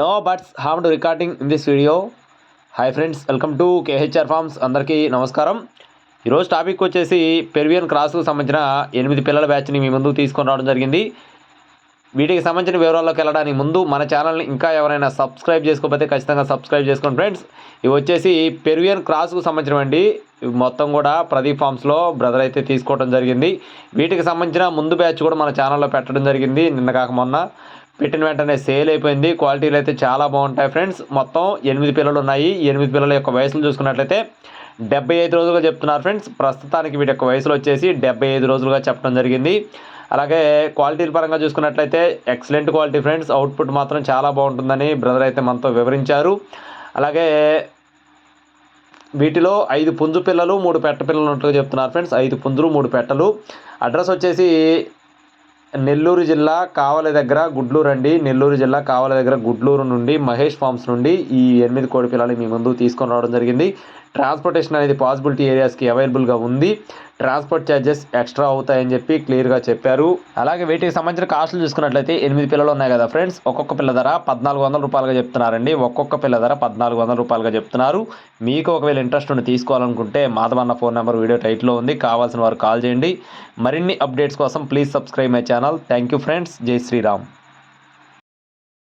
No buts have to recording in this video hi friends welcome to KHR farms అందరికీ నమస్కారం. ఈరోజు topic వచ్చేసి Peruvian క్రాస్కు సంబంధించిన ఎనిమిది పిల్లల బ్యాచ్ని మీ ముందు తీసుకొని రావడం జరిగింది. వీటికి సంబంధించిన వివరాల్లోకి వెళ్ళడానికి ముందు మన ఛానల్ని ఇంకా ఎవరైనా సబ్స్క్రైబ్ చేసుకోకపోతే ఖచ్చితంగా సబ్స్క్రైబ్ చేసుకోండి ఫ్రెండ్స్ ఇవి వచ్చేసి పెరువియన్ క్రాస్కు సంబంధించినవండి. ఇవి మొత్తం కూడా ప్రదీప్ ఫార్మ్స్లో బ్రదర్ అయితే తీసుకోవడం జరిగింది. వీటికి సంబంధించిన ముందు బ్యాచ్ కూడా మన ఛానల్లో పెట్టడం జరిగింది. నిన్న కాక మొన్న. పెట్టిన వెంటనే సేల్ అయిపోయింది. క్వాలిటీలు అయితే చాలా బాగుంటాయి ఫ్రెండ్స్. మొత్తం ఎనిమిది పిల్లలు ఉన్నాయి. ఎనిమిది పిల్లల యొక్క వయసులు చూసుకున్నట్లయితే డెబ్బై ఐదు రోజులుగా చెప్తున్నారు ఫ్రెండ్స్. ప్రస్తుతానికి వీటి యొక్క వయసులు వచ్చేసి డెబ్బై ఐదు రోజులుగా చెప్పడం జరిగింది. అలాగే క్వాలిటీల పరంగా చూసుకున్నట్లయితే ఎక్సలెంట్ క్వాలిటీ ఫ్రెండ్స్. అవుట్పుట్ మాత్రం చాలా బాగుంటుందని బ్రదర్ అయితే మనతో వివరించారు. అలాగే వీటిలో ఐదు పుంజు పిల్లలు మూడు పెట్ట పిల్లలు ఉన్నట్టుగా చెప్తున్నారు ఫ్రెండ్స్. ఐదు పుంజులు మూడు పెట్టలు. అడ్రస్ వచ్చేసి నెల్లూరు జిల్లా కావలి దగ్గర గుడ్లూరు అండి. నెల్లూరు జిల్లా కావలి దగ్గర గుడ్లూరు నుండి మహేష్ ఫార్మ్స్ నుండి ఈ ఎనిమిది కోడి పిల్లలు మీ ముందు తీసుకొని రావడం జరిగింది. ట్రాన్స్పోర్టేషన్ అనేది పాసిబిలిటీ ఏరియాస్కి అవైలబుల్గా ఉంది. ట్రాన్స్పోర్ట్ ఛార్జెస్ ఎక్స్ట్రా అవుతాయని చెప్పి క్లియర్గా చెప్పారు. అలాగే వీటికి సంబంధించిన కాస్టులు చూసుకున్నట్లయితే ఎనిమిది పిల్లలు ఉన్నాయి కదా ఫ్రెండ్స్. ఒక్కొక్క పిల్ల ధర పద్నాలుగు వందల రూపాయలుగా చెప్తున్నారండి. ఒక్కొక్క పిల్ల ధర పద్నాలుగు వందల రూపాయలుగా చెప్తున్నారు. మీకు ఒకవేళ ఇంట్రెస్ట్ ఉండి తీసుకోవాలనుకుంటే మాధవన్న ఫోన్ నెంబర్ వీడియో టైట్లో ఉంది. కావాల్సిన వారు కాల్ చేయండి. మరిన్ని అప్డేట్స్ కోసం please subscribe my channel. Thank you friends. జై శ్రీరామ్.